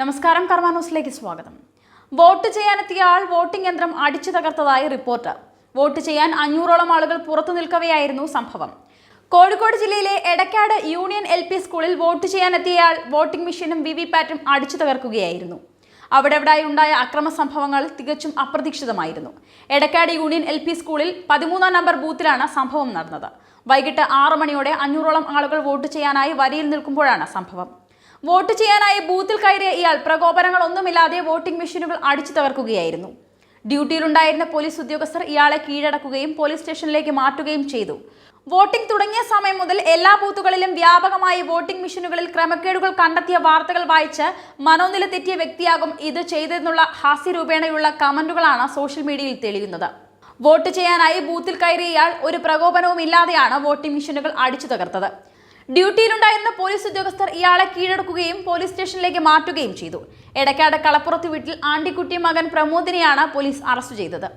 നമസ്കാരം കർമ്മ ന്യൂസിലേക്ക് സ്വാഗതം. വോട്ട് ചെയ്യാനെത്തിയ ആൾ വോട്ടിംഗ് യന്ത്രം അടിച്ചു തകർത്തതായി റിപ്പോർട്ട്. വോട്ട് ചെയ്യാൻ അഞ്ഞൂറോളം ആളുകൾ പുറത്തു നിൽക്കവെയായിരുന്നു സംഭവം. കോഴിക്കോട് ജില്ലയിലെ എടക്കാട് യൂണിയൻ എൽ പി സ്കൂളിൽ വോട്ട് ചെയ്യാനെത്തിയയാൾ വോട്ടിംഗ് മെഷീനും വി വി പാറ്റും അടിച്ചു തകർക്കുകയായിരുന്നു. അവിടെ അവിടെയായി ഉണ്ടായ അക്രമ സംഭവങ്ങൾ തികച്ചും അപ്രതീക്ഷിതമായിരുന്നു. എടക്കാട് യൂണിയൻ എൽ പി സ്കൂളിൽ പതിമൂന്നാം നമ്പർ ബൂത്തിലാണ് സംഭവം നടന്നത്. വൈകിട്ട് ആറു മണിയോടെ അഞ്ഞൂറോളം ആളുകൾ വോട്ട് ചെയ്യാനായി വരിയിൽ നിൽക്കുമ്പോഴാണ് സംഭവം. വോട്ട് ചെയ്യാനായി ബൂത്തിൽ കയറിയ ഇയാൾ പ്രകോപനങ്ങളൊന്നുമില്ലാതെ വോട്ടിംഗ് മെഷീനുകൾ അടിച്ചു തകർക്കുകയായിരുന്നു. ഡ്യൂട്ടിയിലുണ്ടായിരുന്ന പോലീസ് ഉദ്യോഗസ്ഥർ ഇയാളെ കീഴടക്കുകയും പോലീസ് സ്റ്റേഷനിലേക്ക് മാറ്റുകയും ചെയ്തു. വോട്ടിംഗ് തുടങ്ങിയ സമയം മുതൽ എല്ലാ ബൂത്തുകളിലും വ്യാപകമായി വോട്ടിംഗ് മെഷീനുകളിൽ ക്രമക്കേടുകൾ കണ്ടെത്തിയ വാർത്തകൾ വായിച്ച് മനോനില തെറ്റിയ വ്യക്തിയാകും ഇത് ചെയ്തതെന്നുള്ള ഹാസ്യരൂപേണയുള്ള കമന്റുകളാണ് സോഷ്യൽ മീഡിയയിൽ തെളിയുന്നത്. വോട്ട് ചെയ്യാനായി ബൂത്തിൽ കയറിയ ഇയാൾ ഒരു പ്രകോപനവും ഇല്ലാതെയാണ് വോട്ടിംഗ് മെഷീനുകൾ അടിച്ചു തകർത്തത്. ഡ്യൂട്ടിയിലുണ്ടായിരുന്ന പോലീസ് ഉദ്യോഗസ്ഥർ ഇയാളെ കീഴടക്കുകയും പോലീസ് സ്റ്റേഷനിലേക്ക് മാറ്റുകയും ചെയ്തു. എടക്കാട് കളപ്പുറത്ത് വീട്ടിൽ ആണ്ടിക്കുട്ടി മകൻ പ്രമോദിനെയാണ് പോലീസ് അറസ്റ്റ് ചെയ്തത്.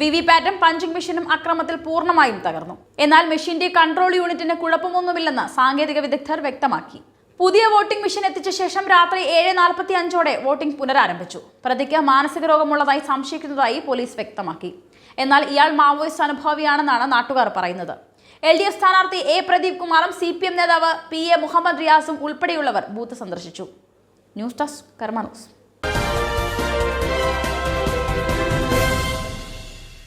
വി വി പാറ്റും പഞ്ചിങ് മെഷീനും അക്രമത്തിൽ പൂർണമായും തകർന്നു. എന്നാൽ മെഷീന്റെ കൺട്രോൾ യൂണിറ്റിന് കുഴപ്പമൊന്നുമില്ലെന്ന് സാങ്കേതിക വിദഗ്ധർ വ്യക്തമാക്കി. പുതിയ വോട്ടിംഗ് മെഷീൻ എത്തിച്ച ശേഷം രാത്രി ഏഴ് നാൽപ്പത്തി അഞ്ചോടെ വോട്ടിംഗ് പുനരാരംഭിച്ചു. പ്രതിക്ക് മാനസിക രോഗമുള്ളതായി സംശയിക്കുന്നതായി പോലീസ് വ്യക്തമാക്കി. എന്നാൽ ഇയാൾ മാവോയിസ്റ്റ് അനുഭാവിയാണെന്നാണ് നാട്ടുകാർ പറയുന്നത്. എൽ ഡി എഫ് സ്ഥാനാർത്ഥി എ പ്രദീപ് കുമാറും സി പി എം നേതാവ് പി എ മുഹമ്മദ് റിയാസും ഉൾപ്പെടെയുള്ളവർ ബൂത്ത് സന്ദർശിച്ചു. News desk Karma news.